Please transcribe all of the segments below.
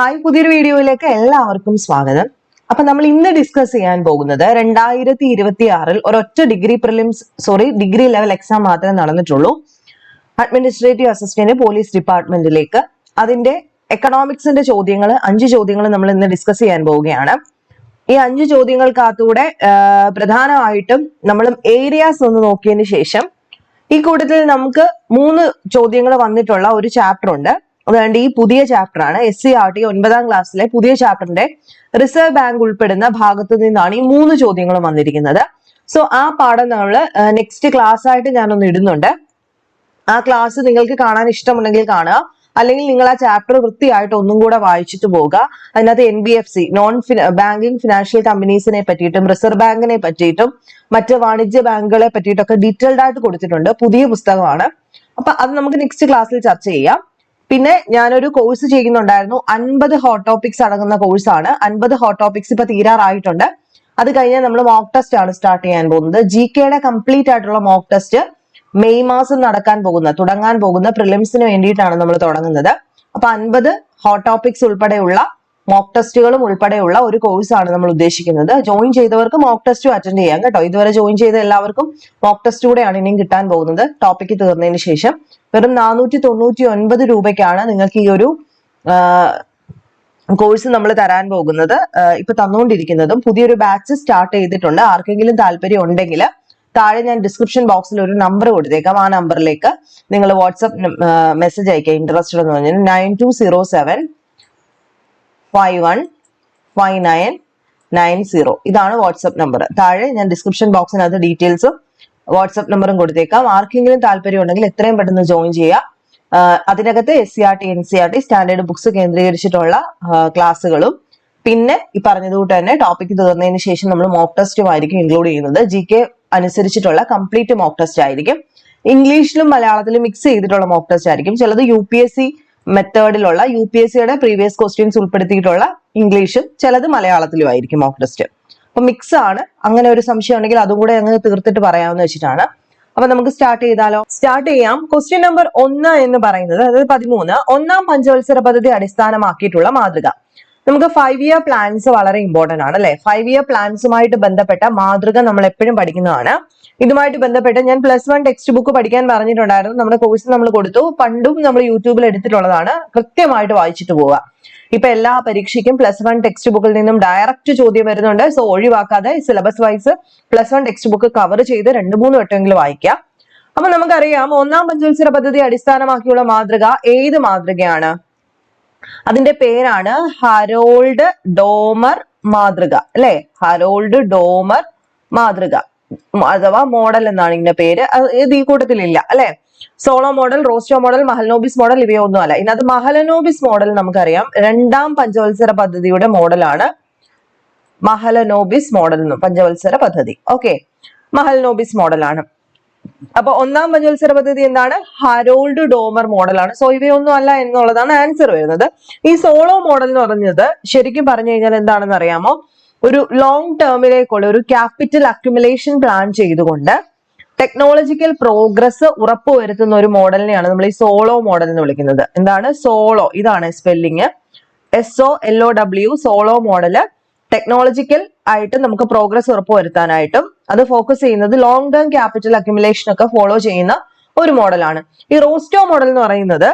Hi പുതിയൊരു വീഡിയോയിലേക്ക് എല്ലാവർക്കും സ്വാഗതം. അപ്പൊ നമ്മൾ ഇന്ന് ഡിസ്കസ് ചെയ്യാൻ പോകുന്നത് രണ്ടായിരത്തി ഇരുപത്തി ആറിൽ ഒരൊറ്റ degree prelims sorry degree level exam മാത്രമേ നടന്നിട്ടുള്ളൂ. അഡ്മിനിസ്ട്രേറ്റീവ് അസിസ്റ്റന്റ് പോലീസ് ഡിപ്പാർട്ട്മെന്റിലേക്ക് അതിന്റെ എക്കണോമിക്സിന്റെ ചോദ്യങ്ങൾ അഞ്ച് ചോദ്യങ്ങൾ നമ്മൾ ഇന്ന് ഡിസ്കസ് ചെയ്യാൻ പോവുകയാണ്. ഈ അഞ്ച് ചോദ്യങ്ങൾക്കകത്തൂടെ പ്രധാനമായിട്ടും നമ്മൾ ഏരിയാസ് ഒന്ന് നോക്കിയതിന് ശേഷം ഈ കൂട്ടത്തിൽ നമുക്ക് മൂന്ന് ചോദ്യങ്ങൾ വന്നിട്ടുള്ള ഒരു ചാപ്റ്റർ ഉണ്ട്. അതുകൊണ്ട് ഈ പുതിയ ചാപ്റ്റർ ആണ്. എസ് സി ആർ ടി ഒൻപതാം ക്ലാസ്സിലെ പുതിയ ചാപ്റ്ററിന്റെ റിസർവ് ബാങ്ക് ഉൾപ്പെടുന്ന ഭാഗത്തു നിന്നാണ് ഈ മൂന്ന് ചോദ്യങ്ങളും വന്നിരിക്കുന്നത്. സോ ആ പാഠം നമ്മൾ നെക്സ്റ്റ് ക്ലാസ് ആയിട്ട് ഞാനൊന്ന് ഇടുന്നുണ്ട്. ആ ക്ലാസ് നിങ്ങൾക്ക് കാണാൻ ഇഷ്ടമുണ്ടെങ്കിൽ കാണുക. അല്ലെങ്കിൽ നിങ്ങൾ ആ ചാപ്റ്റർ വൃത്തിയായിട്ട് ഒന്നും കൂടെ വായിച്ചിട്ട് പോവുക. അതിനകത്ത് N B F C non banking financial കമ്പനീസിനെ പറ്റിയിട്ടും റിസർവ് ബാങ്കിനെ പറ്റിയിട്ടും മറ്റ് വാണിജ്യ ബാങ്കുകളെ പറ്റിയിട്ടൊക്കെ ഡീറ്റെയിൽഡ് ആയിട്ട് കൊടുത്തിട്ടുണ്ട്. പുതിയ പുസ്തകമാണ്. അപ്പൊ അത് നമുക്ക് നെക്സ്റ്റ് ക്ലാസ്സിൽ ചർച്ച ചെയ്യാം. പിന്നെ ഞാനൊരു കോഴ്സ് ചെയ്യുന്നുണ്ടായിരുന്നു. അൻപത് ഹോട്ട് ടോപ്പിക്സ് അടങ്ങുന്ന കോഴ്സാണ് അൻപത് ഹോട്ട് ടോപ്പിക്സ് ഇപ്പൊ തീരാറായിട്ടുണ്ട്. അത് കഴിഞ്ഞാൽ നമ്മൾ മോക്ക് ടെസ്റ്റ് ആണ് സ്റ്റാർട്ട് ചെയ്യാൻ പോകുന്നത്. ജി കെയുടെ കംപ്ലീറ്റ് ആയിട്ടുള്ള മോക്ക് ടെസ്റ്റ് മെയ് മാസം നടക്കാൻ പോകുന്ന തുടങ്ങാൻ പോകുന്ന പ്രിലിംസിന് വേണ്ടിയിട്ടാണ് നമ്മൾ തുടങ്ങുന്നത്. അപ്പൊ അൻപത് ഹോട്ട് ടോപ്പിക്സ് ഉൾപ്പെടെയുള്ള മോക്ക് ടെസ്റ്റുകളും ഉൾപ്പെടെയുള്ള ഒരു കോഴ്സാണ് നമ്മൾ ഉദ്ദേശിക്കുന്നത്. ജോയിൻ ചെയ്തവർക്ക് മോക്ക് ടെസ്റ്റും അറ്റൻഡ് ചെയ്യാം കേട്ടോ. ഇതുവരെ ജോയിൻ ചെയ്ത എല്ലാവർക്കും മോക്ക് ടെസ്റ്റ് കൂടെയാണ് ഇനിയും കിട്ടാൻ പോകുന്നത്. ടോപ്പിക്ക് തീർന്നതിന് ശേഷം വെറും നാനൂറ്റി തൊണ്ണൂറ്റി ഒൻപത് രൂപയ്ക്കാണ് നിങ്ങൾക്ക് ഈ ഒരു കോഴ്സ് നമ്മൾ തരാൻ പോകുന്നത്. ഇപ്പൊ തന്നുകൊണ്ടിരിക്കുന്നതും പുതിയൊരു ബാച്ച് സ്റ്റാർട്ട് ചെയ്തിട്ടുണ്ട്. ആർക്കെങ്കിലും താല്പര്യം ഉണ്ടെങ്കിൽ താഴെ ഞാൻ ഡിസ്ക്രിപ്ഷൻ ബോക്സിൽ ഒരു നമ്പർ കൊടുത്തേക്കാം. ആ നമ്പറിലേക്ക് നിങ്ങൾ വാട്സപ്പ് മെസ്സേജ് അയക്കുക ഇൻട്രസ്റ്റഡ് എന്ന് പറഞ്ഞാൽ nine two zero seven five one five nine nine zero ഇതാണ് വാട്സപ്പ് നമ്പർ താഴെ ഞാൻ ഡിസ്ക്രിപ്ഷൻ ബോക്സിനകത്ത് ഡീറ്റെയിൽസും വാട്സപ്പ് നമ്പറും കൊടുത്തേക്കാം. ആർക്കെങ്കിലും താല്പര്യം ഉണ്ടെങ്കിൽ എത്രയും പെട്ടെന്ന് ജോയിൻ ചെയ്യുക അതിനകത്ത് S C R T N C R T standard books കേന്ദ്രീകരിച്ചിട്ടുള്ള ക്ലാസ്സുകളും പിന്നെ ഈ പറഞ്ഞതുകൊണ്ട് തന്നെ ടോപ്പിക് തീർന്നതിന് ശേഷം നമ്മൾ മോക്ക് ടെസ്റ്റും ആയിരിക്കും ഇൻക്ലൂഡ് ചെയ്യുന്നത്. ജി കെ അനുസരിച്ചിട്ടുള്ള കംപ്ലീറ്റ് മോക്ക് ടെസ്റ്റ് ആയിരിക്കും. ഇംഗ്ലീഷിലും മലയാളത്തിലും മിക്സ് ചെയ്തിട്ടുള്ള മോക്ക് ടെസ്റ്റ് ആയിരിക്കും. ചിലത് യു പി എസ് സി മെത്തേഡിലുള്ള യു പി എസ് സിയുടെ പ്രീവിയസ് ക്വസ്റ്റ്യൻസ് ഉൾപ്പെടുത്തിയിട്ടുള്ള ഇംഗ്ലീഷും ചിലത് മലയാളത്തിലും ആയിരിക്കും മോക്ക് ടെസ്റ്റ് അപ്പൊ മിക്സ് ആണ്. അങ്ങനെ ഒരു സംശയം ഉണ്ടെങ്കിൽ അതും കൂടെ അങ്ങ് തീർത്തിട്ട് പറയാമെന്ന് വെച്ചിട്ടാണ്. അപ്പൊ നമുക്ക് സ്റ്റാർട്ട് ചെയ്താലോ? സ്റ്റാർട്ട് ചെയ്യാം. ക്വസ്റ്റ്യൻ നമ്പർ ഒന്ന് എന്ന് പറയുന്നത് അതായത് പതിമൂന്ന് ഒന്നാം പഞ്ചവത്സര പദ്ധതി അടിസ്ഥാനമാക്കിയിട്ടുള്ള മാതൃക. നമുക്ക് ഫൈവ് ഇയർ പ്ലാൻസ് വളരെ ഇമ്പോർട്ടന്റ് ആണ് അല്ലെ? ഫൈവ് ഇയർ പ്ലാൻസുമായിട്ട് ബന്ധപ്പെട്ട മാതൃക നമ്മൾ എപ്പോഴും പഠിക്കുന്നതാണ്. ഇതുമായിട്ട് ബന്ധപ്പെട്ട് ഞാൻ പ്ലസ് വൺ ടെക്സ്റ്റ് ബുക്ക് പഠിക്കാൻ പറഞ്ഞിട്ടുണ്ടായിരുന്നു. നമ്മുടെ കോഴ്സ് നമ്മൾ കൊടുത്തു. പണ്ടും നമ്മൾ യൂട്യൂബിൽ എടുത്തിട്ടുള്ളതാണ്. കൃത്യമായിട്ട് വായിച്ചിട്ട് പോവുക. ഇപ്പൊ എല്ലാ പരീക്ഷയ്ക്കും പ്ലസ് വൺ ടെക്സ്റ്റ് ബുക്കിൽ നിന്നും ഡയറക്റ്റ് ചോദ്യം വരുന്നുണ്ട്. So ഒഴിവാക്കാതെ syllabus wise plus one textbook cover ചെയ്ത് രണ്ട് മൂന്ന് വട്ടമെങ്കിലും വായിക്കുക അപ്പൊ നമുക്കറിയാം ഒന്നാം പഞ്ചവത്സര പദ്ധതി അടിസ്ഥാനമാക്കിയുള്ള മാതൃക ഏത് മാതൃകയാണ്? അതിന്റെ പേരാണ് ഹരോൾഡ് ഡോമർ മാതൃക അല്ലെ? ഹരോൾഡ് ഡോമർ മാതൃക അഥവാ മോഡൽ എന്നാണ് ഇതിന്റെ പേര്. ഇത് ഈ കൂട്ടത്തിലില്ല അല്ലെ? Solow model Rostow model Mahalanobis model ഇവയൊന്നും അല്ല ഇതിനകത്ത് മഹലനോബിസ് മോഡൽ നമുക്കറിയാം. രണ്ടാം പഞ്ചവത്സര പദ്ധതിയുടെ മോഡലാണ് മഹലനോബിസ് മോഡൽ എന്നും പഞ്ചവത്സര പദ്ധതി. ഓക്കെ. മഹൽനോബിസ് മോഡലാണ്. അപ്പൊ ഒന്നാം പഞ്ചവത്സര പദ്ധതി എന്താണ്? ഹരോൾഡ് ഡോമർ മോഡലാണ് സോ ഇവയൊന്നും അല്ല എന്നുള്ളതാണ് ആൻസർ വരുന്നത്. ഈ സോളോ മോഡൽ എന്ന് പറഞ്ഞത് ശരിക്കും പറഞ്ഞു കഴിഞ്ഞാൽ എന്താണെന്ന് അറിയാമോ? ഒരു ലോങ് ടേമിലേക്കുള്ള ഒരു ക്യാപിറ്റൽ അക്യുമുലേഷൻ പ്ലാൻ ചെയ്തുകൊണ്ട് ടെക്നോളജിക്കൽ പ്രോഗ്രസ് ഉറപ്പുവരുത്തുന്ന ഒരു മോഡലിനെയാണ് നമ്മൾ ഈ സോളോ മോഡൽ എന്ന് വിളിക്കുന്നത്. എന്താണ്? സോളോ ഇതാണ് spelling S O L O W Solow model technological ആയിട്ട് നമുക്ക് പ്രോഗ്രസ് ഉറപ്പുവരുത്താനായിട്ടും അത് ഫോക്കസ് ചെയ്യുന്നത് ലോങ് ടേം ക്യാപിറ്റൽ അക്യുമുലേഷൻ ഒക്കെ ഫോളോ ചെയ്യുന്ന ഒരു മോഡലാണ് ഈ റോസ്റ്റോ മോഡൽ എന്ന് പറയുന്നത്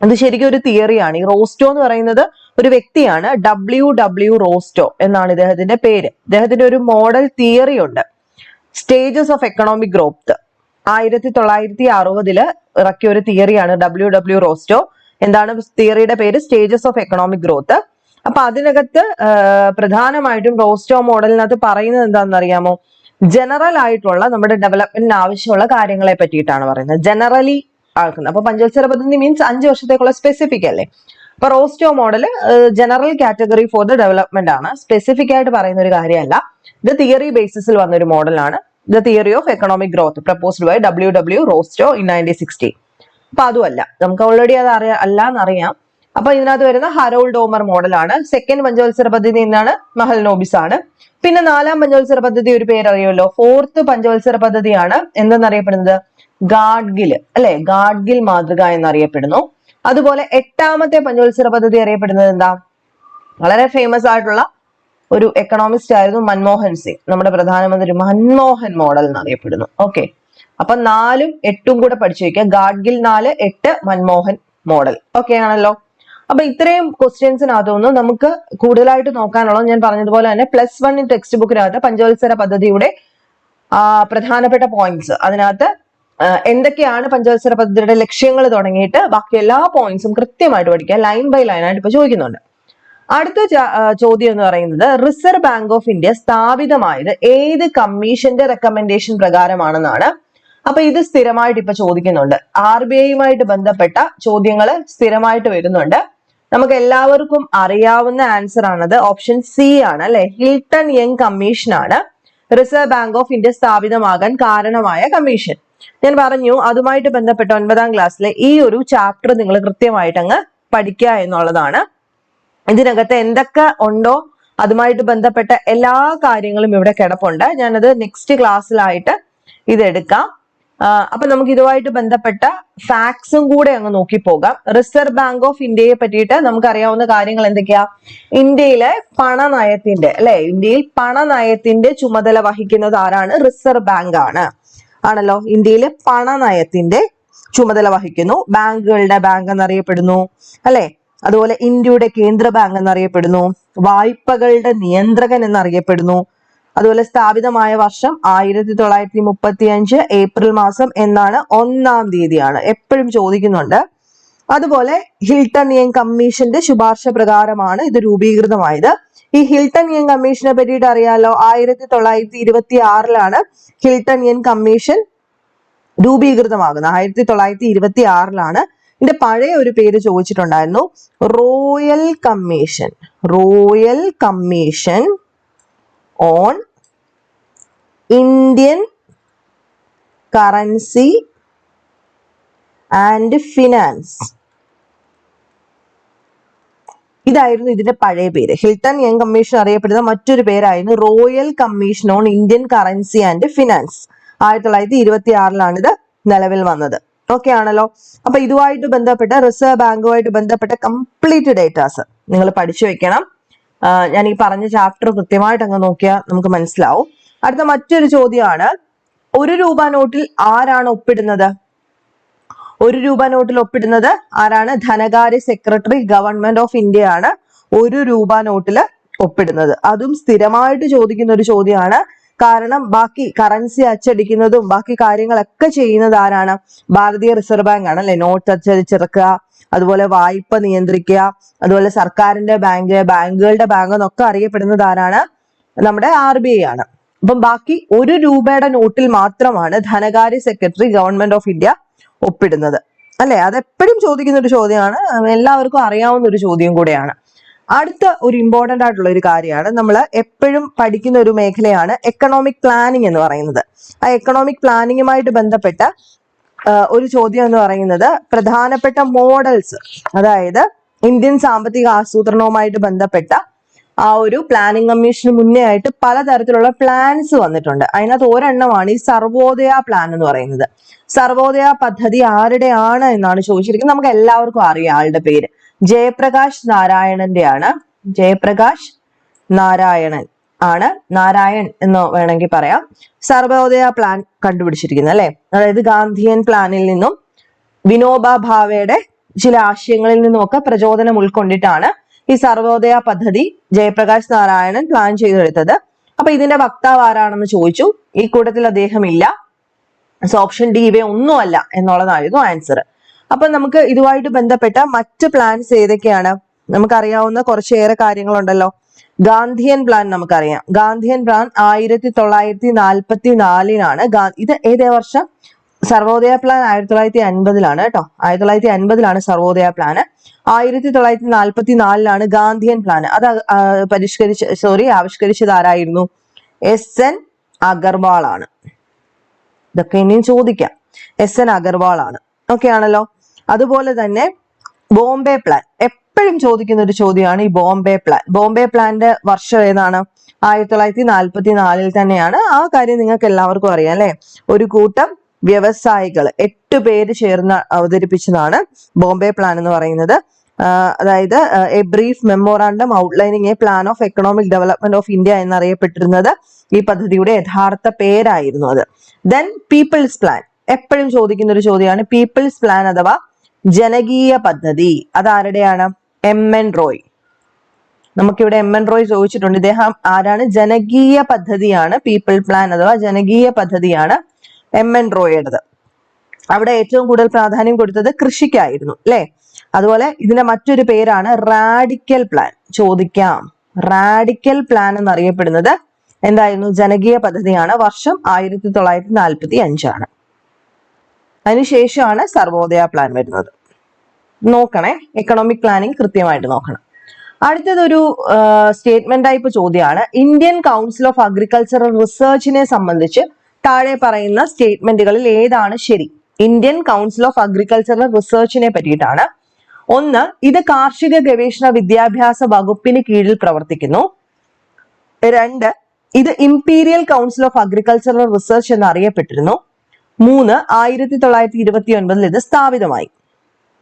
അത് ശരിക്കും ഒരു തിയറിയാണ് ഈ റോസ്റ്റോ എന്ന് പറയുന്നത് ഒരു വ്യക്തിയാണ് ഡബ്ല്യു ഡബ്ല്യു റോസ്റ്റോ എന്നാണ് ഇദ്ദേഹത്തിന്റെ പേര്. ഇദ്ദേഹത്തിന്റെ ഒരു മോഡൽ തിയറി ഉണ്ട്. സ്റ്റേജസ് ഓഫ് എക്കണോമിക് ഗ്രോത്ത് ആയിരത്തി തൊള്ളായിരത്തി അറുപതിൽ ഇറക്കിയ ഒരു തിയറിയാണ് ഡബ്ല്യു ഡബ്ല്യു റോസ്റ്റോ എന്താണ് തിയറിയുടെ പേര്? സ്റ്റേജസ് ഓഫ് എക്കണോമിക് ഗ്രോത്ത് അപ്പൊ അതിനകത്ത് പ്രധാനമായിട്ടും റോസ്റ്റോ മോഡലിനകത്ത് പറയുന്നത് എന്താണെന്ന് അറിയാമോ ജനറൽ ആയിട്ടുള്ള നമ്മുടെ ഡെവലപ്മെന്റിന് ആവശ്യമുള്ള കാര്യങ്ങളെ പറ്റിയിട്ടാണ് പറയുന്നത്. ജനറലി ആൾക്കുന്നത് അപ്പൊ പഞ്ചവത്സര പദ്ധതി മീൻസ് അഞ്ച് വർഷത്തേക്കുള്ള സ്പെസിഫിക് അല്ലേ? അപ്പൊ Rostow model general category for the development ആണ്. സ്പെസിഫിക് ആയിട്ട് പറയുന്ന ഒരു കാര്യമല്ല. ഇത് തിയറി ബേസിസിൽ വന്ന ഒരു മോഡലാണ് the theory of economic growth proposed by W W Rostow in nineteen sixty അപ്പൊ അതുമല്ല. നമുക്ക് ഓൾറെഡി അത് അറിയാം അല്ല എന്നറിയാം അപ്പൊ ഇതിനകത്ത് വരുന്ന ഹരോൾഡ് ഡോമർ മോഡലാണ്. സെക്കൻഡ് പഞ്ചവത്സര പദ്ധതി എന്നാണ് മഹൽ നോബിസ് ആണ്. പിന്നെ നാലാം പഞ്ചവത്സര പദ്ധതി ഒരു പേരറിയുമല്ലോ. ഫോർത്ത് പഞ്ചവത്സര പദ്ധതിയാണ് എന്തെന്നറിയപ്പെടുന്നത്? ഗാഡ്ഗിൽ അല്ലെ? ഗാഡ്ഗിൽ മാതൃക എന്നറിയപ്പെടുന്നു. അതുപോലെ എട്ടാമത്തെ പഞ്ചവത്സര പദ്ധതി അറിയപ്പെടുന്നത് എന്താ? വളരെ ഫേമസ് ആയിട്ടുള്ള ഒരു എക്കണോമിസ്റ്റ് ആയിരുന്നു മൻമോഹൻ സിംഗ്. നമ്മുടെ പ്രധാനമന്ത്രി മൻമോഹൻ മോഡൽ എന്നറിയപ്പെടുന്നു. ഓക്കെ അപ്പൊ നാലും എട്ടും കൂടെ പഠിച്ചു വയ്ക്കുക. ഗാഡ്ഗിൽ നാല് എട്ട് മൻമോഹൻ മോഡൽ. ഓക്കെ ആണല്ലോ. അപ്പൊ ഇത്രയും ക്വസ്റ്റ്യൻസിനകത്തുനിന്ന് നമുക്ക് കൂടുതലായിട്ട് നോക്കാനുള്ളത് ഞാൻ പറഞ്ഞതുപോലെ തന്നെ പ്ലസ് വൺ ടെക്സ്റ്റ് ബുക്കിനകത്ത് പഞ്ചവത്സര പദ്ധതിയുടെ പ്രധാനപ്പെട്ട പോയിന്റ്സ് അതിനകത്ത് എന്തൊക്കെയാണ് പഞ്ചവത്സര പദ്ധതിയുടെ ലക്ഷ്യങ്ങൾ തുടങ്ങിയിട്ട് ബാക്കി എല്ലാ പോയിന്റ്സും കൃത്യമായിട്ട് പഠിക്കുക ലൈൻ ബൈ ലൈൻ ആയിട്ട് ഇപ്പൊ ചോദിക്കുന്നുണ്ട്. അടുത്ത ചോദ്യം എന്ന് പറയുന്നത് റിസർവ് ബാങ്ക് ഓഫ് ഇന്ത്യ സ്ഥാപിതമായത് ഏത് കമ്മീഷന്റെ റെക്കമെൻഡേഷൻ പ്രകാരമാണെന്നാണ്. അപ്പൊ ഇത് സ്ഥിരമായിട്ട് ഇപ്പൊ ചോദിക്കുന്നുണ്ട്. ആർ ബി ഐയുമായിട്ട് ബന്ധപ്പെട്ട ചോദ്യങ്ങൾ സ്ഥിരമായിട്ട് വരുന്നുണ്ട്. നമുക്ക് എല്ലാവർക്കും അറിയാവുന്ന ആൻസർ ആണത്. ഓപ്ഷൻ സി ആണ് അല്ലെ? ഹിൽട്ടൺ യങ് കമ്മീഷൻ ആണ്. റിസർവ് ബാങ്ക് ഓഫ് ഇന്ത്യ സ്ഥാപിതമാകാൻ കാരണമായ കമ്മീഷൻ ഞാൻ പറഞ്ഞു അതുമായിട്ട് ബന്ധപ്പെട്ട ഒൻപതാം ക്ലാസ്സിലെ ഈ ഒരു ചാപ്റ്റർ നിങ്ങൾ കൃത്യമായിട്ട് അങ്ങ് പഠിക്കുക എന്നുള്ളതാണ്. ഇതിനകത്ത് എന്തൊക്കെ ഉണ്ടോ അതുമായിട്ട് ബന്ധപ്പെട്ട എല്ലാ കാര്യങ്ങളും ഇവിടെ കിടപ്പുണ്ട്. ഞാനത് നെക്സ്റ്റ് ക്ലാസ്സിലായിട്ട് ഇതെടുക്കാം. അപ്പൊ നമുക്ക് ഇതുമായിട്ട് ബന്ധപ്പെട്ട ഫാക്ട്സും കൂടെ അങ്ങ് നോക്കി പോകാം റിസർവ് ബാങ്ക് ഓഫ് ഇന്ത്യയെ പറ്റിയിട്ട് നമുക്കറിയാവുന്ന കാര്യങ്ങൾ എന്തൊക്കെയാ? ഇന്ത്യയിലെ പണനയത്തിന്റെ അല്ലെ? ഇന്ത്യയിൽ പണനയത്തിന്റെ ചുമതല വഹിക്കുന്നത് ആരാണ്? റിസർവ് ബാങ്ക് ആണ്. ആണല്ലോ? ഇന്ത്യയിലെ പണനയത്തിന്റെ ചുമതല വഹിക്കുന്നു. ബാങ്കുകളുടെ ബാങ്ക് എന്നറിയപ്പെടുന്നു അല്ലെ? അതുപോലെ ഇന്ത്യയുടെ കേന്ദ്ര ബാങ്ക് എന്നറിയപ്പെടുന്നു വായ്പകളുടെ നിയന്ത്രകൻ എന്നറിയപ്പെടുന്നു അതുപോലെ സ്ഥാപിതമായ വർഷം ആയിരത്തി തൊള്ളായിരത്തി മുപ്പത്തി അഞ്ച് ഏപ്രിൽ മാസം എന്നാണ് ഒന്നാം തീയതിയാണ്. എപ്പോഴും ചോദിക്കുന്നുണ്ട്. അതുപോലെ ഹിൽട്ടൺ യങ് കമ്മീഷന്റെ ശുപാർശ പ്രകാരമാണ് ഇത് രൂപീകൃതമായത്. ഈ ഹിൽട്ടൺ യങ് കമ്മീഷനെ പറ്റിയിട്ട് അറിയാലോ ആയിരത്തി തൊള്ളായിരത്തി ഇരുപത്തി ആറിലാണ് ഹിൽട്ടൺ യങ് കമ്മീഷൻ രൂപീകൃതമാകുന്നത്. ആയിരത്തി തൊള്ളായിരത്തി ഇരുപത്തി ആറിലാണ് ഇതിന്റെ പഴയ ഒരു പേര് ചോദിച്ചിട്ടുണ്ടായിരുന്നു. Royal commission. Royal commission on Indian currency and finance ഇതായിരുന്നു ഇതിന്റെ പഴയ പേര്. ഹിൽട്ടൺ യങ് കമ്മീഷൻ അറിയപ്പെടുന്ന മറ്റൊരു പേരായിരുന്നു royal commission on Indian currency and finance ആയിരത്തി തൊള്ളായിരത്തി ഇരുപത്തി ആറിലാണ് ഇത് നിലവിൽ വന്നത്. ഓക്കെ ആണല്ലോ? അപ്പൊ ഇതുമായിട്ട് ബന്ധപ്പെട്ട റിസർവ് ബാങ്കുമായിട്ട് ബന്ധപ്പെട്ട കംപ്ലീറ്റ് ഡേറ്റാസ് നിങ്ങൾ പഠിച്ചു വെക്കണം. ഞാൻ ഈ പറഞ്ഞ ചാപ്റ്റർ കൃത്യമായിട്ട് അങ്ങ് നോക്കിയാൽ നമുക്ക് മനസ്സിലാവും. അടുത്ത മറ്റൊരു ചോദ്യമാണ് ഒരു രൂപ നോട്ടിൽ ആരാണ് ഒപ്പിടുന്നത്? ഒരു രൂപ നോട്ടിൽ ഒപ്പിടുന്നത് ആരാണ്? ധനകാര്യ സെക്രട്ടറി ഗവൺമെന്റ് ഓഫ് ഇന്ത്യ ആണ് ഒരു രൂപ നോട്ടിൽ ഒപ്പിടുന്നത്. അതും സ്ഥിരമായിട്ട് ചോദിക്കുന്ന ഒരു ചോദ്യമാണ്. കാരണം ബാക്കി കറൻസി അച്ചടിക്കുന്നതും ബാക്കി കാര്യങ്ങളൊക്കെ ചെയ്യുന്നത് ആരാണ്? ഭാരതീയ റിസർവ് ബാങ്ക് ആണ് അല്ലെ? നോട്ട് അച്ചടിച്ചിറക്കുക അതുപോലെ വായ്പ നിയന്ത്രിക്കുക അതുപോലെ സർക്കാരിന്റെ ബാങ്ക് ബാങ്കുകളുടെ ബാങ്ക് എന്നൊക്കെ അറിയപ്പെടുന്നത് ആരാണ്? നമ്മുടെ ആർ ബി ഐ ആണ്. അപ്പം ബാക്കി ഒരു രൂപയുടെ നോട്ടിൽ മാത്രമാണ് ധനകാര്യ സെക്രട്ടറി ഗവൺമെന്റ് ഓഫ് ഇന്ത്യ ഒപ്പിടുന്നത്. അല്ലെ? അതെപ്പോഴും ചോദിക്കുന്ന ഒരു ചോദ്യമാണ്. എല്ലാവർക്കും അറിയാവുന്ന ഒരു ചോദ്യം കൂടെയാണ്. അടുത്ത ഒരു ഇമ്പോർട്ടന്റ് ആയിട്ടുള്ള ഒരു കാര്യമാണ്. നമ്മൾ എപ്പോഴും പഠിക്കുന്ന ഒരു മേഖലയാണ് എക്കണോമിക് പ്ലാനിങ് എന്ന് പറയുന്നത്. ആ എക്കണോമിക് പ്ലാനിങ്ങുമായിട്ട് ബന്ധപ്പെട്ട ഒരു ചോദ്യം എന്ന് പറയുന്നത് പ്രധാനപ്പെട്ട മോഡൽസ് അതായത് ഇന്ത്യൻ സാമ്പത്തിക ആസൂത്രണവുമായിട്ട് ബന്ധപ്പെട്ട ആ ഒരു പ്ലാനിംഗ് കമ്മീഷന് മുന്നേ ആയിട്ട് പലതരത്തിലുള്ള പ്ലാൻസ് വന്നിട്ടുണ്ട്. അതിനകത്ത് ഒരെണ്ണമാണ് ഈ സർവോദയ പ്ലാൻ എന്ന് പറയുന്നത്. സർവോദയ പദ്ധതി ആരുടെയാണ് എന്നാണ് ചോദിച്ചിരിക്കുന്നത്. നമുക്ക് എല്ലാവർക്കും അറിയാം ആളുടെ പേര്. ജയപ്രകാശ് നാരായണന്റെ ആണ് ജയപ്രകാശ് നാരായണൻ. ആണ് നാരായൺ എന്ന് വേണമെങ്കിൽ പറയാം. സർവോദയ പ്ലാൻ കണ്ടുപിടിച്ചിരിക്കുന്നത് അല്ലെ? അതായത് ഗാന്ധിയൻ പ്ലാനിൽ നിന്നും വിനോബ ഭാവയുടെ ചില ആശയങ്ങളിൽ നിന്നുമൊക്കെ പ്രചോദനം ഉൾക്കൊണ്ടിട്ടാണ് ഈ സർവോദയ പദ്ധതി ജയപ്രകാശ് നാരായണൻ പ്ലാൻ ചെയ്തെടുത്തത്. അപ്പൊ ഇതിന്റെ വക്താവ് ആരാണെന്ന് ചോദിച്ചു. ഈ കൂട്ടത്തിൽ അദ്ദേഹം ഇല്ല. സോ ഓപ്ഷൻ ഡി ഇവ ഒന്നുമല്ല എന്നുള്ളതായിരുന്നു ആൻസർ അപ്പൊ നമുക്ക് ഇതുമായിട്ട് ബന്ധപ്പെട്ട മറ്റ് പ്ലാൻസ് ഏതൊക്കെയാണ്? നമുക്കറിയാവുന്ന കുറച്ചേറെ കാര്യങ്ങളുണ്ടല്ലോ. ഗാന്ധിയൻ പ്ലാൻ നമുക്കറിയാം. ഗാന്ധിയൻ പ്ലാൻ ആയിരത്തി തൊള്ളായിരത്തി നാൽപ്പത്തി നാലിനാണ് ഇത് ഏതേ വർഷം? സർവോദയ പ്ലാൻ ആയിരത്തി തൊള്ളായിരത്തി അൻപതിലാണ് കേട്ടോ ആയിരത്തി തൊള്ളായിരത്തി അൻപതിലാണ് സർവോദയ പ്ലാൻ ആയിരത്തി തൊള്ളായിരത്തി നാൽപ്പത്തി നാലിലാണ് ഗാന്ധിയൻ പ്ലാൻ അത് പരിഷ്കരിച്ച് പരിഷ്കരിച്ച സോറി ആവിഷ്കരിച്ചത് ആരായിരുന്നു എസ് എൻ അഗർവാൾ ആണ്. ഇതൊക്കെ ഇനിയും ചോദിക്കാം. എസ് എൻ അഗർവാൾ ആണ്. ഓക്കെ ആണല്ലോ? അതുപോലെ തന്നെ ബോംബെ പ്ലാൻ എപ്പോഴും ചോദിക്കുന്ന ഒരു ചോദ്യമാണ് ഈ ബോംബെ പ്ലാൻ. ബോംബെ പ്ലാന്റെ വർഷം ഏതാണ്? ആയിരത്തി തൊള്ളായിരത്തി നാൽപ്പത്തി നാലിൽ തന്നെയാണ്. ആ കാര്യം നിങ്ങൾക്ക് എല്ലാവർക്കും അറിയാം അല്ലെ? ഒരു കൂട്ടം വ്യവസായികൾ എട്ട് പേര് ചേർന്ന് അവതരിപ്പിച്ചതാണ് ബോംബെ പ്ലാൻ എന്ന് പറയുന്നത്. അതായത് a brief memorandum outlining a plan of economic development of India എന്നറിയപ്പെട്ടിരുന്നത് ഈ പദ്ധതിയുടെ യഥാർത്ഥ പേരായിരുന്നു അത്. Then people's plan. എപ്പോഴും ചോദിക്കുന്ന ഒരു ചോദ്യമാണ് പീപ്പിൾസ് പ്ലാൻ അഥവാ ജനകീയ പദ്ധതി. അതാരുടെയാണ്? എം എൻ റോയ് നമുക്കിവിടെ എം എൻ റോയ് ചോദിച്ചിട്ടുണ്ട്. ഇദ്ദേഹം ആരാണ്? ജനകീയ പദ്ധതിയാണ് പീപ്പിൾ പ്ലാൻ അഥവാ ജനകീയ പദ്ധതിയാണ് എം എൻ റോയുടേത് അവിടെ ഏറ്റവും കൂടുതൽ പ്രാധാന്യം കൊടുത്തത് കൃഷിക്കായിരുന്നു അല്ലെ? അതുപോലെ ഇതിന്റെ മറ്റൊരു പേരാണ് റാഡിക്കൽ പ്ലാൻ ചോദിക്കാം. റാഡിക്കൽ പ്ലാൻ എന്നറിയപ്പെടുന്നത് എന്തായിരുന്നു? ജനകീയ പദ്ധതിയാണ്. വർഷം ആയിരത്തി തൊള്ളായിരത്തി നാൽപ്പത്തി അഞ്ചാണ്. അതിനുശേഷമാണ് സർവോദയ പ്ലാൻ വരുന്നത്. നോക്കണേ. എക്കണോമിക് പ്ലാനിങ് കൃത്യമായിട്ട് നോക്കണം. അടുത്തതൊരു സ്റ്റേറ്റ്മെന്റ് ടൈപ്പ് ചോദ്യമാണ്. ഇന്ത്യൻ കൗൺസിൽ ഓഫ് അഗ്രികൾച്ചറൽ റിസർച്ചിനെ സംബന്ധിച്ച് താഴെ പറയുന്ന സ്റ്റേറ്റ്മെന്റുകളിൽ ഏതാണ് ശരി? ഇന്ത്യൻ കൗൺസിൽ ഓഫ് അഗ്രികൾച്ചറൽ റിസർച്ചിനെ പറ്റിയിട്ടാണ്. ഒന്ന് ഇത് കാർഷിക ഗവേഷണ വിദ്യാഭ്യാസ വകുപ്പിന് കീഴിൽ പ്രവർത്തിക്കുന്നു. രണ്ട് ഇത് imperial council of agricultural research എന്നറിയപ്പെട്ടിരുന്നു. മൂന്ന് ആയിരത്തി തൊള്ളായിരത്തി ഇരുപത്തി ഒൻപതിൽ ഇത് സ്ഥാപിതമായി.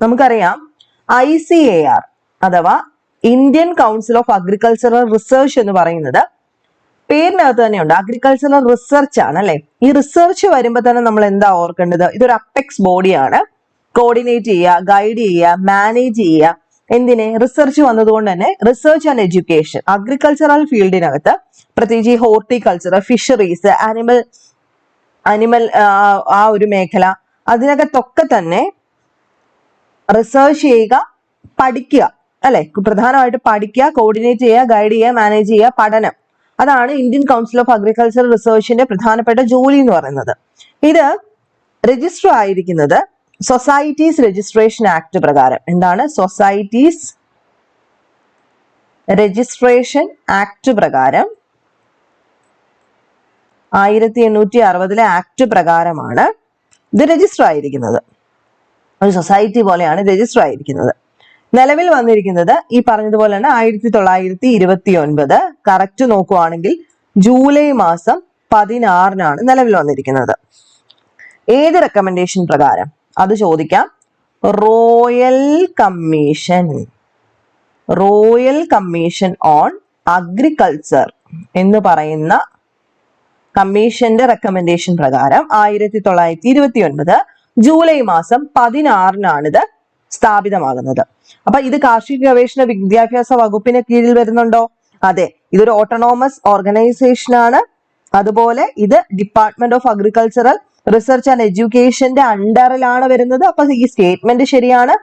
നമുക്കറിയാം ഐ സി എ ആർ അഥവാ Indian council of agricultural research എന്ന് പറയുന്നത് പേരിനകത്ത് തന്നെയുണ്ട്. അഗ്രികൾച്ചറൽ റിസർച്ച് ആണ് അല്ലെ? ഈ റിസർച്ച് വരുമ്പോൾ തന്നെ നമ്മൾ എന്താ ഓർക്കേണ്ടത്? ഇതൊരു അപ്പെക്സ് ബോഡിയാണ് കോർഡിനേറ്റ് ചെയ്യുക ഗൈഡ് ചെയ്യുക മാനേജ് ചെയ്യുക. എന്തിനെ? റിസർച്ച് വന്നതുകൊണ്ട് തന്നെ റിസർച്ച് ആൻഡ് എഡ്യൂക്കേഷൻ അഗ്രികൾച്ചറൽ ഫീൽഡിനകത്ത് പ്രത്യേകിച്ച് ഈ ഹോർട്ടിക്കൾച്ചർ ഫിഷറീസ് ആനിമൽ അനിമൽ ആ ഒരു മേഖല അതിനകത്തൊക്കെ തന്നെ റിസർച്ച് ചെയ്യുക പഠിക്കുക അല്ലെ? പ്രധാനമായിട്ട് പഠിക്കുക കോർഡിനേറ്റ് ചെയ്യുക ഗൈഡ് ചെയ്യുക മാനേജ് ചെയ്യുക പഠനം. അതാണ് ഇന്ത്യൻ കൗൺസിൽ ഓഫ് അഗ്രികൾച്ചർ റിസർച്ചിന്റെ പ്രധാനപ്പെട്ട ജോലി എന്ന് പറയുന്നത്. ഇത് രജിസ്റ്റർ ആയിരിക്കുന്നത് സൊസൈറ്റീസ് രജിസ്ട്രേഷൻ ആക്ട് പ്രകാരം. എന്താണ്? സൊസൈറ്റീസ് രജിസ്ട്രേഷൻ ആക്ട് പ്രകാരം. ആയിരത്തി എണ്ണൂറ്റി അറുപതിലെ ആക്ട് പ്രകാരമാണ് ഇത് രജിസ്റ്റർ ആയിരിക്കുന്നത്. ഒരു സൊസൈറ്റി പോലെയാണ് രജിസ്റ്റർ ആയിരിക്കുന്നത്. നിലവിൽ വന്നിരിക്കുന്നത് ഈ പറഞ്ഞതുപോലെ തന്നെ ആയിരത്തി തൊള്ളായിരത്തി ഇരുപത്തി ഒൻപത് കറക്റ്റ് നോക്കുവാണെങ്കിൽ ജൂലൈ മാസം പതിനാറിനാണ് നിലവിൽ വന്നിരിക്കുന്നത്. ഏത് റെക്കമെൻഡേഷൻ പ്രകാരം? അത് ചോദിക്കാം. Royal commission royal commission on agriculture എന്ന് പറയുന്ന കമ്മീഷന്റെ റെക്കമെൻഡേഷൻ പ്രകാരം ആയിരത്തി തൊള്ളായിരത്തി ഇരുപത്തി ഒൻപത് ജൂലൈ മാസം പതിനാറിനാണ് ഇത് സ്ഥാപിതമാകുന്നത്. അപ്പൊ ഇത് കാർഷിക ഗവേഷണ വിദ്യാഭ്യാസ വകുപ്പിന് കീഴിൽ വരുന്നുണ്ടോ? അതെ ഇതൊരു ഓട്ടോണോമസ് ഓർഗനൈസേഷൻ ആണ്. അതുപോലെ ഇത് department of agricultural research and എഡ്യൂക്കേഷന്റെ അണ്ടറിലാണ് വരുന്നത്. അപ്പൊ ഈ സ്റ്റേറ്റ്മെന്റ് ശരിയാണ്.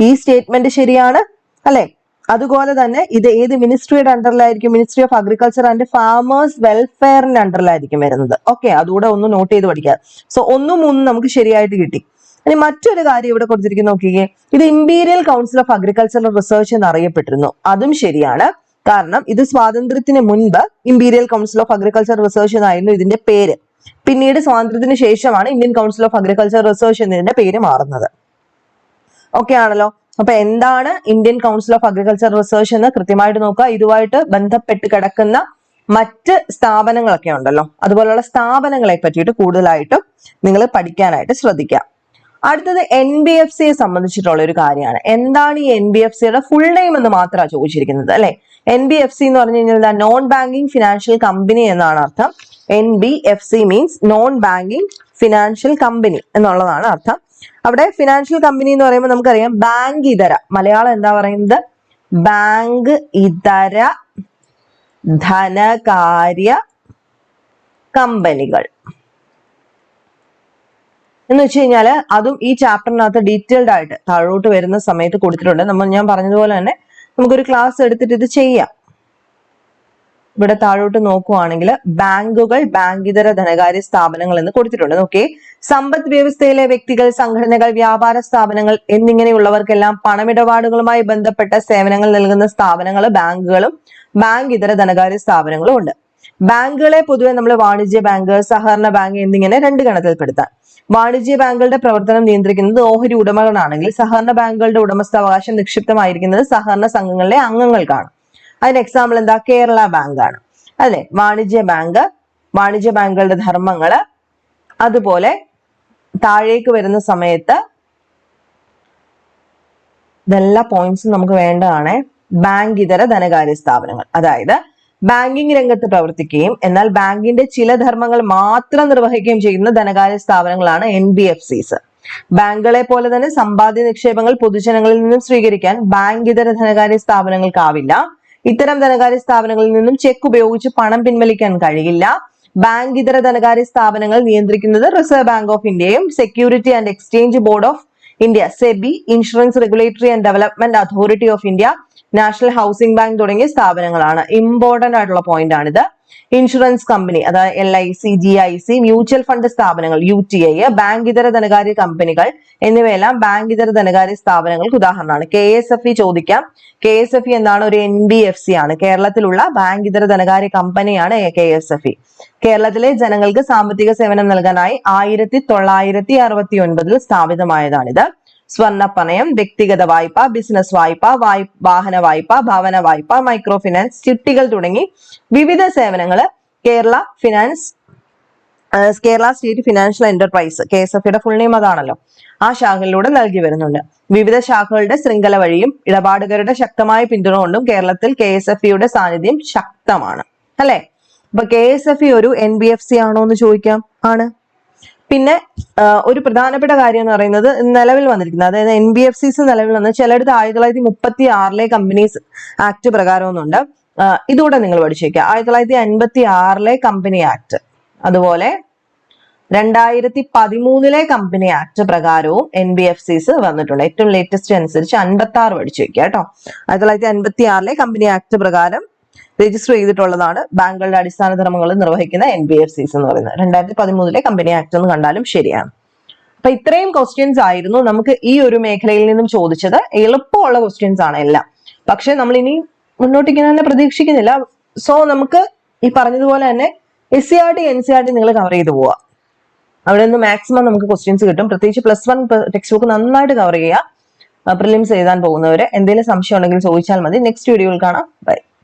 ഈ സ്റ്റേറ്റ്മെന്റ് ശരിയാണ്. അല്ലെ? അതുപോലെ തന്നെ ഇത് ഏത് മിനിസ്ട്രിയുടെ അണ്ടറിലായിരിക്കും ministry of agriculture and farmers വെൽഫെയറിന്റെ അണ്ടറിലായിരിക്കും വരുന്നത്. ഓക്കെ അതുകൂടെ ഒന്ന് നോട്ട് ചെയ്ത് പഠിക്കാം സോ ഒന്നും മൂന്നും നമുക്ക് ശരിയായിട്ട് കിട്ടി. ഇനി മറ്റൊരു കാര്യം ഇവിടെ കൊടുത്തിരിക്കുന്നു നോക്കിയേ ഇത് imperial council of agricultural research എന്ന് അറിയപ്പെട്ടിരുന്നു അതും ശരിയാണ്. കാരണം ഇത് സ്വാതന്ത്ര്യത്തിന് മുൻപ് imperial council of agriculture research എന്നായിരുന്നു ഇതിന്റെ പേര്. പിന്നീട് സ്വാതന്ത്ര്യത്തിന് ശേഷമാണ് Indian council of agriculture research എന്നതിന്റെ പേര് മാറുന്നത്. ഓക്കെ ആണല്ലോ? അപ്പൊ എന്താണ് Indian council of agriculture research എന്ന് കൃത്യമായിട്ട് നോക്കുക. ഇതുമായിട്ട് ബന്ധപ്പെട്ട് കിടക്കുന്ന മറ്റ് സ്ഥാപനങ്ങളൊക്കെ ഉണ്ടല്ലോ. അതുപോലുള്ള സ്ഥാപനങ്ങളെ പറ്റിയിട്ട് കൂടുതലായിട്ടും നിങ്ങൾ പഠിക്കാനായിട്ട് ശ്രദ്ധിക്കുക. അടുത്തത് എൻ ബി എഫ് സിയെ സംബന്ധിച്ചിട്ടുള്ള ഒരു കാര്യമാണ്. എന്താണ് ഈ എൻ ബി എഫ് സിയുടെ ഫുൾ നെയിം എന്ന് മാത്രമാണ് ചോദിച്ചിരിക്കുന്നത് അല്ലെ? എൻ ബി എഫ് സി എന്ന് പറഞ്ഞു കഴിഞ്ഞാൽ നോൺ ബാങ്കിങ് ഫിനാൻഷ്യൽ കമ്പനി എന്നാണ് അർത്ഥം. N B F C means non banking financial company എന്നുള്ളതാണ് അർത്ഥം. അവിടെ ഫിനാൻഷ്യൽ കമ്പനി എന്ന് പറയുമ്പോൾ നമുക്കറിയാം ബാങ്ക് ഇതര. മലയാളം എന്താ പറയുന്നത്? ബാങ്ക് ഇതര ധനകാര്യ കമ്പനികൾ. എന്ന് വെച്ച് കഴിഞ്ഞാൽ അതും ഈ ചാപ്റ്ററിനകത്ത് ഡീറ്റെയിൽഡ് ആയിട്ട് താഴോട്ട് വരുന്ന സമയത്ത് കൊടുത്തിട്ടുണ്ട്. നമ്മൾ ഞാൻ പറഞ്ഞതുപോലെ തന്നെ നമുക്കൊരു ക്ലാസ് എടുത്തിട്ട് ഇത് ചെയ്യാം. ഇവിടെ താഴോട്ട് നോക്കുവാണെങ്കിൽ ബാങ്കുകൾ ബാങ്കിതര ധനകാര്യ സ്ഥാപനങ്ങൾ എന്ന് കൊടുത്തിട്ടുണ്ട്. നോക്കേ സമ്പദ് വ്യവസ്ഥയിലെ വ്യക്തികൾ സംഘടനകൾ വ്യാപാര സ്ഥാപനങ്ങൾ എന്നിങ്ങനെയുള്ളവർക്കെല്ലാം പണമിടപാടുകളുമായി ബന്ധപ്പെട്ട സേവനങ്ങൾ നൽകുന്ന സ്ഥാപനങ്ങൾ ബാങ്കുകളും ബാങ്ക് ഇതര ധനകാര്യ സ്ഥാപനങ്ങളും ഉണ്ട്. ബാങ്കുകളെ പൊതുവെ നമ്മൾ വാണിജ്യ ബാങ്ക് സഹകരണ ബാങ്ക് എന്നിങ്ങനെ രണ്ട് ഗണത്തിൽപ്പെടുത്താം. വാണിജ്യ ബാങ്കുകളുടെ പ്രവർത്തനം നിയന്ത്രിക്കുന്നത് ഓഹരി ഉടമകളാണെങ്കിൽ സഹകരണ ബാങ്കുകളുടെ ഉടമസ്ഥാവകാശം നിക്ഷിപ്തമായിരിക്കുന്നത് സഹകരണ സംഘങ്ങളിലെ അംഗങ്ങൾക്കാണ്. അതിന് എക്സാമ്പിൾ എന്താ? കേരള ബാങ്ക് ആണ്. അല്ലെ? വാണിജ്യ ബാങ്ക് വാണിജ്യ ബാങ്കുകളുടെ ധർമ്മങ്ങൾ അതുപോലെ താഴേക്ക് വരുന്ന സമയത്ത് ഇതെല്ലാ പോയിന്റ്സും നമുക്ക് വേണ്ടതാണ്. ബാങ്ക് ഇതര ധനകാര്യ സ്ഥാപനങ്ങൾ. അതായത് ബാങ്കിംഗ് രംഗത്ത് പ്രവർത്തിക്കുകയും എന്നാൽ ബാങ്കിന്റെ ചില ധർമ്മങ്ങൾ മാത്രം നിർവഹിക്കുകയും ചെയ്യുന്ന ധനകാര്യ സ്ഥാപനങ്ങളാണ് എൻ ബി എഫ് സിസ് ബാങ്കുകളെ പോലെ തന്നെ സമ്പാദ്യ നിക്ഷേപങ്ങൾ പൊതുജനങ്ങളിൽ നിന്നും സ്വീകരിക്കാൻ ബാങ്ക് ഇതര ധനകാര്യ സ്ഥാപനങ്ങൾക്കാവില്ല. ഇത്തരം ധനകാര്യ സ്ഥാപനങ്ങളിൽ നിന്നും ചെക്ക് ഉപയോഗിച്ച് പണം പിൻവലിക്കാൻ കഴിയില്ല. ബാങ്ക് ഇതര ധനകാര്യ സ്ഥാപനങ്ങൾ നിയന്ത്രിക്കുന്നത് റിസർവ് ബാങ്ക് ഓഫ് ഇന്ത്യയും security and exchange board of India SEBI insurance regulatory and development authority of India national housing bank തുടങ്ങിയ സ്ഥാപനങ്ങളാണ്. ഇമ്പോർട്ടന്റ് ആയിട്ടുള്ള പോയിന്റ് ആണിത്. ഇൻഷുറൻസ് കമ്പനി അതായത് L I C G I C mutual fund സ്ഥാപനങ്ങൾ U T I bank ഇതര ധനകാര്യ കമ്പനികൾ എന്നിവയെല്ലാം ബാങ്ക് ഇതര ധനകാര്യ സ്ഥാപനങ്ങൾക്ക് ഉദാഹരണമാണ്. കെ എസ് എഫ് ഇ ചോദിക്കാം. കെ എസ് എഫ് ഇ എന്താണ് ഒരു എൻ ബി എഫ് സി ആണ്. കേരളത്തിലുള്ള ബാങ്ക് ഇതര ധനകാര്യ കമ്പനിയാണ് കെ എസ് എഫ് ഇ കേരളത്തിലെ ജനങ്ങൾക്ക് സാമ്പത്തിക സേവനം നൽകാനായി ആയിരത്തി തൊള്ളായിരത്തി അറുപത്തി ഒൻപതിൽ സ്ഥാപിതമായതാണിത്. സ്വർണ പണയം വ്യക്തിഗത വായ്പ ബിസിനസ് വായ്പ വായ് വാഹന വായ്പ ഭവന വായ്പ മൈക്രോ ഫിനാൻസ് ചിട്ടികൾ തുടങ്ങി വിവിധ സേവനങ്ങൾ Kerala finance Kerala state financial enterprise K S F full name അതാണല്ലോ. ആ ശാഖയിലൂടെ നൽകി വരുന്നുണ്ട്. വിവിധ ശാഖകളുടെ ശൃംഖല വഴിയും ഇടപാടുകാരുടെ ശക്തമായ പിന്തുണ കൊണ്ടും കേരളത്തിൽ കെ എസ് എഫ് ഇയുടെ സാന്നിധ്യം ശക്തമാണ്. അല്ലെ? അപ്പൊ കെ എസ് എഫ് ഇ ഒരു എൻ ബി എഫ് സി ആണോ എന്ന് ചോദിക്കാം. ആണ്. പിന്നെ ഒരു പ്രധാനപ്പെട്ട കാര്യം എന്ന് പറയുന്നത് നിലവിൽ വന്നിരിക്കുന്നത്. അതായത് എൻ ബി എഫ് സിസ് നിലവിൽ വന്ന് ചിലടത്ത് ആയിരത്തി തൊള്ളായിരത്തി മുപ്പത്തി ആറിലെ കമ്പനീസ് ആക്ട് പ്രകാരം ഒന്നുണ്ട് ആ, ഇതുകൂടെ നിങ്ങൾ പഠിച്ചേക്കുക. ആയിരത്തി തൊള്ളായിരത്തി അൻപത്തി ആറിലെ കമ്പനി ആക്ട്. അതുപോലെ രണ്ടായിരത്തി പതിമൂന്നിലെ കമ്പനി ആക്ട് പ്രകാരവും എൻ ബി എഫ് സിസ് വന്നിട്ടുണ്ട്. ഏറ്റവും ലേറ്റസ്റ്റ് അനുസരിച്ച് അൻപത്തി ആറ് പഠിച്ചു വെക്കുക കേട്ടോ. ആയിരത്തി തൊള്ളായിരത്തി അൻപത്തി ആറിലെ കമ്പനി ആക്ട് പ്രകാരം രജിസ്റ്റർ ചെയ്തിട്ടുള്ളതാണ് ബാങ്കുകളുടെ അടിസ്ഥാന ധർമ്മങ്ങൾ നിർവഹിക്കുന്ന എൻ ബി എഫ് സിസ് എന്ന് പറയുന്നത്. രണ്ടായിരത്തി പതിമൂന്നിലെ കമ്പനി ആക്ട് എന്ന് കണ്ടാലും ശരിയാണ്. അപ്പൊ ഇത്രയും ക്വസ്റ്റ്യൻസ് ആയിരുന്നു നമുക്ക് ഈ ഒരു മേഖലയിൽ നിന്നും ചോദിച്ചത്. എളുപ്പമുള്ള ക്വസ്റ്റ്യൻസ് ആണ് എല്ലാം. പക്ഷെ നമ്മൾ ഇനി മുന്നോട്ട് ഇങ്ങനെ തന്നെ പ്രതീക്ഷിക്കുന്നില്ല. സോ നമുക്ക് ഈ പറഞ്ഞതുപോലെ തന്നെ S C R T N C R T നിങ്ങൾ കവർ ചെയ്ത് പോവുക. അവിടെ നിന്ന് മാക്സിമം നമുക്ക് ക്വസ്റ്റ്യൻസ് കിട്ടും. പ്രത്യേകിച്ച് പ്ലസ് വൺ ടെക്സ്റ്റ് ബുക്ക് നന്നായിട്ട് കവർ ചെയ്യുക. പ്രിലിംസ് എഴുതാൻ പോകുന്നവരെ എന്തെങ്കിലും സംശയം ഉണ്ടെങ്കിൽ ചോദിച്ചാൽ മതി. നെക്സ്റ്റ് വീഡിയോയിൽ കാണാം. ബൈ